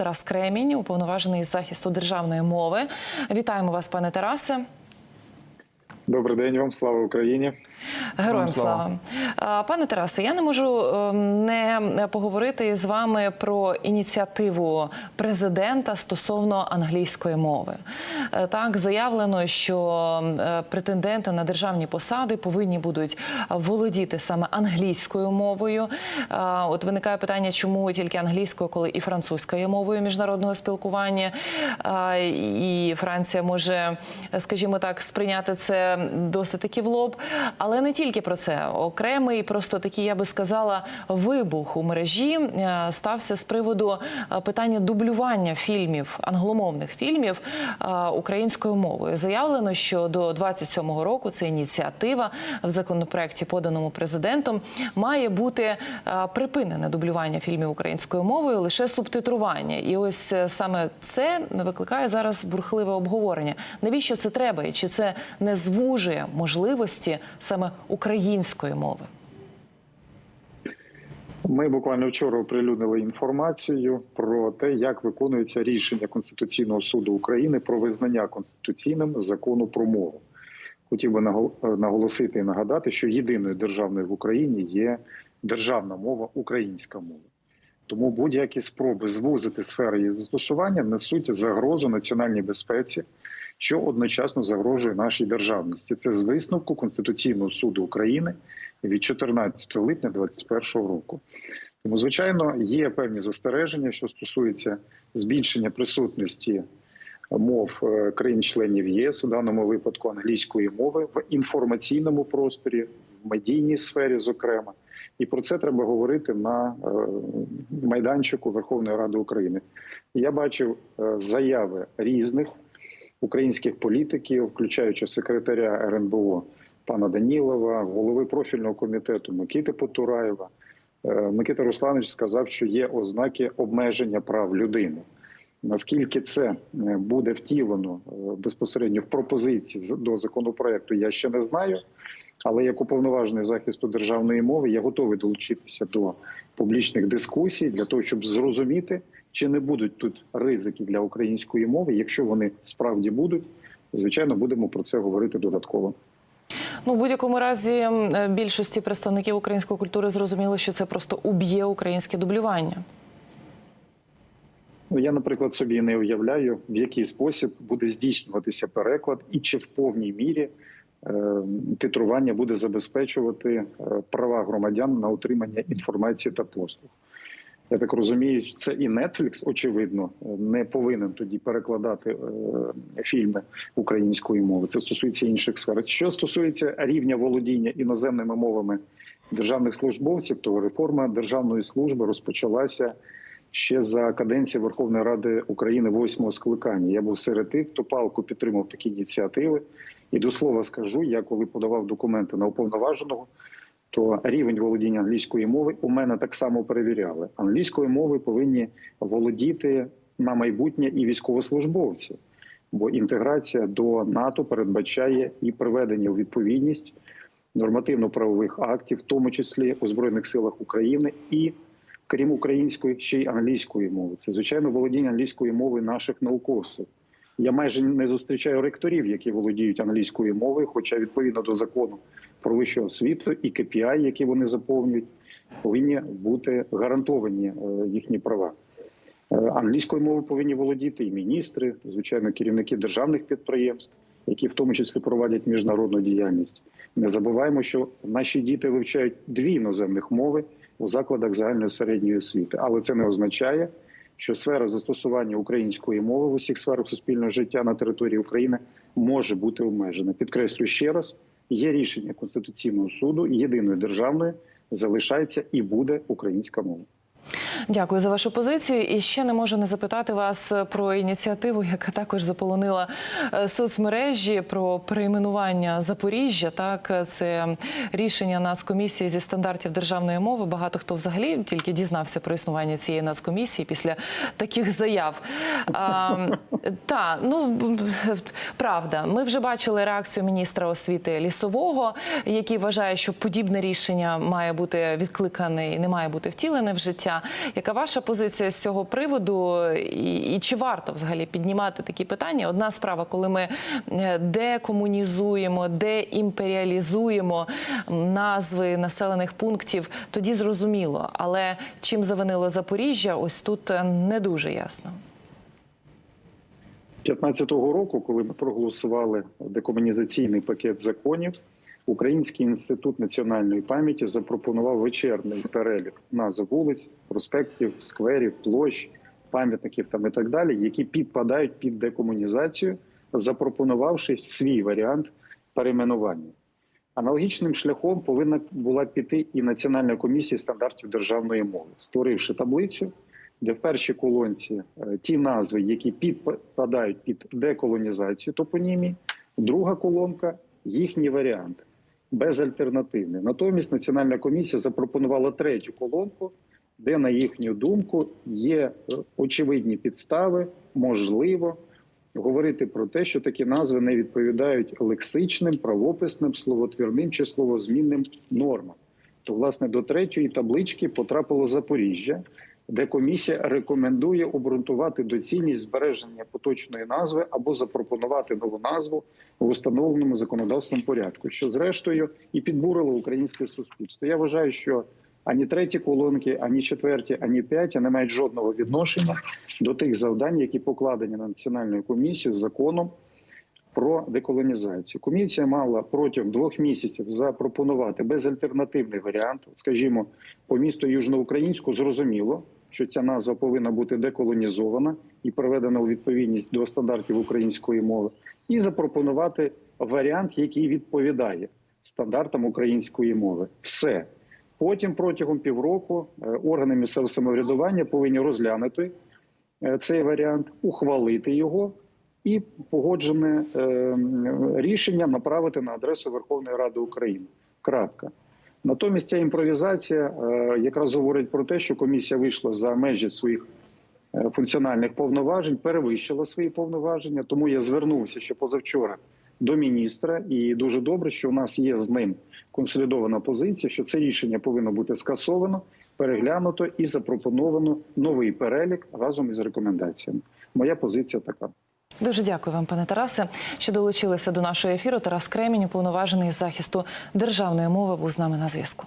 Тарас Кремінь, уповноважений з захисту державної мови. Вітаємо вас, пане Тарасе. Добрий день вам, слава Україні. Героям слава. слава. Пане Тарасе, я не можу ем, не поговорити з вами про ініціативу президента стосовно англійської мови. Е, Так заявлено, що е, претенденти на державні посади повинні будуть володіти саме англійською мовою. От виникає питання, чому тільки англійською, коли і французька є мовою міжнародного спілкування, і Франція може, скажімо так, сприйняти це досить таки в лоб. Але не тільки про це. Окремий, просто такий, я би сказала, вибух у мережі е, стався з приводу е, питання дублювання фільмів, англомовних фільмів е, українською мовою. Заявлено, що до 27-го року це ініціатива в законопроекті, поданому президентом, має бути припинене дублювання фільмів українською мовою, лише субтитрування. І ось саме це викликає зараз бурхливе обговорення. Навіщо це треба? Чи це не звужує можливості саме української мови? Ми буквально вчора оприлюднили інформацію про те, як виконується рішення Конституційного суду України про визнання конституційним закону про мову. Хотів би нагол- наголосити і нагадати, що єдиною державною в Україні є державна мова українська мова. Тому будь-які спроби звузити сфери її застосування несуть загрозу національній безпеці, що одночасно загрожує нашій державності. Це з висновку Конституційного суду України від 14 липня 2021 року. Тому, звичайно, є певні застереження, що стосується збільшення присутності мов е, країн-членів єС, у даному випадку англійської мови в інформаційному просторі, в медійній сфері, зокрема. І про це треба говорити на е, майданчику Верховної Ради України. Я бачив е, заяви різних українських політиків, включаючи секретаря РНБО пана Данілова, голови профільного комітету Микити Потураєва. Е, Микита Русланович сказав, що є ознаки обмеження прав людини. Наскільки це е, буде втілено е, безпосередньо в пропозиції до законопроекту, я ще не знаю. Але як уповноважений захисту державної мови, я готовий долучитися до публічних дискусій для того, щоб зрозуміти, чи не будуть тут ризики для української мови. Якщо вони справді будуть, звичайно, будемо про це говорити додатково. Ну, в будь-якому разі більшості представників української культури зрозуміло, що це просто уб'є українське дублювання. Ну, я, наприклад, собі не уявляю, в який спосіб буде здійснюватися переклад, і чи в повній мірі е, титрування буде забезпечувати е, права громадян на отримання інформації та послуг. Я так розумію, це і Netflix, очевидно, не повинен тоді перекладати е, фільми української мови. Це стосується інших сфер. Що стосується рівня володіння іноземними мовами державних службовців, то реформа державної служби розпочалася ще за каденції Верховної Ради України восьмого скликання. Я був серед тих, хто палку підтримав такі ініціативи. І до слова скажу, я коли подавав документи на уповноваженого, то рівень володіння англійської мови у мене так само перевіряли. Англійською мовою повинні володіти на майбутнє і військовослужбовці, бо інтеграція до НАТО передбачає і приведення у відповідність нормативно-правових актів, в тому числі у збройних силах України, і крім української, ще й англійської мови. Це звичайно володіння англійської мови наших науковців. Я майже не зустрічаю ректорів, які володіють англійською мовою, хоча відповідно до закону про вищу освіту і KPI, які вони заповнюють, повинні бути гарантовані е, їхні права. Е, Англійською мовою повинні володіти і міністри, звичайно, керівники державних підприємств, які в тому числі проводять міжнародну діяльність. Не забуваємо, що наші діти вивчають дві іноземних мови у закладах загальної середньої освіти, але це не означає, що сфера застосування української мови в усіх сферах суспільного життя на території України може бути обмежена. Підкреслю ще раз: є рішення Конституційного суду, єдиною державною залишається і буде українська мова. Дякую за вашу позицію. І ще не можу не запитати вас про ініціативу, яка також заполонила е, соцмережі про перейменування Запоріжжя. Так, це рішення Нацкомісії зі стандартів державної мови. Багато хто взагалі тільки дізнався про існування цієї нацкомісії після таких заяв. А, та ну правда, ми вже бачили реакцію міністра освіти лісового, який вважає, що подібне рішення має бути відкликане і не має бути втілене в життя. Яка ваша позиція з цього приводу? І, чи варто взагалі піднімати такі питання? Одна справа, коли ми е, декомунізуємо, деімперіалізуємо назви населених пунктів, тоді зрозуміло. Але чим завинило Запоріжжя, ось тут е, не дуже ясно. 15-го року, коли ми проголосували декомунізаційний пакет законів, Український інститут національної пам'яті запропонував вечірний перелік назв вулиць, проспектів, скверів, площ, пам'ятників там і так далі, які підпадають під декомунізацію, запропонувавши свій варіант перейменування. Аналогічним шляхом повинна була піти і Національна комісія стандартів державної мови, створивши таблицю, де в першій колонці е, ті назви, які підпадають під деколонізацію топонімії, друга колонка їхні варіанти безальтернативний. Натомість Національна комісія запропонувала третю колонку, де, на їхню думку, є е, очевидні підстави, можливо говорити про те, що такі назви не відповідають лексичним, правописним, словотвірним чи словозмінним нормам. То, власне, до третьої таблички потрапило Запоріжжя, де комісія рекомендує обґрунтувати доцільність збереження поточної назви або запропонувати нову назву в установленому законодавством порядку, що зрештою і підбурило українське суспільство. Я вважаю, що ані треті колонки, ані четверті, ані п'яті не мають жодного відношення до тих завдань, які покладені на національною комісією законом про деколонізацію. Комісія мала протягом двох місяців запропонувати безальтернативний варіант. Скажімо, по місту Южноукраїнську зрозуміло, що ця назва повинна бути деколонізована і приведена у відповідність до стандартів української мови, і запропонувати варіант, який відповідає стандартам української мови. Все. Потім протягом півроку е, органи місцевого самоврядування повинні розглянути е, цей варіант, ухвалити його і погоджене е, рішення направити на адресу Верховної Ради України. Крапка. Натомість ця імпровізація е, якраз говорить про те, що комісія вийшла за межі своїх е, функціональних повноважень, перевищила свої повноваження. Тому я звернувся ще позавчора до міністра, і дуже добре, що у нас є з ним консолідована позиція, що це рішення повинно бути скасовано, переглянуто і запропоновано новий перелік разом із рекомендаціями. Моя позиція така. Дуже дякую вам, пане Тарасе, що долучилися до нашого ефіру. Тарас Кремінь, уповноважений з захисту державної мови, був з нами на зв'язку.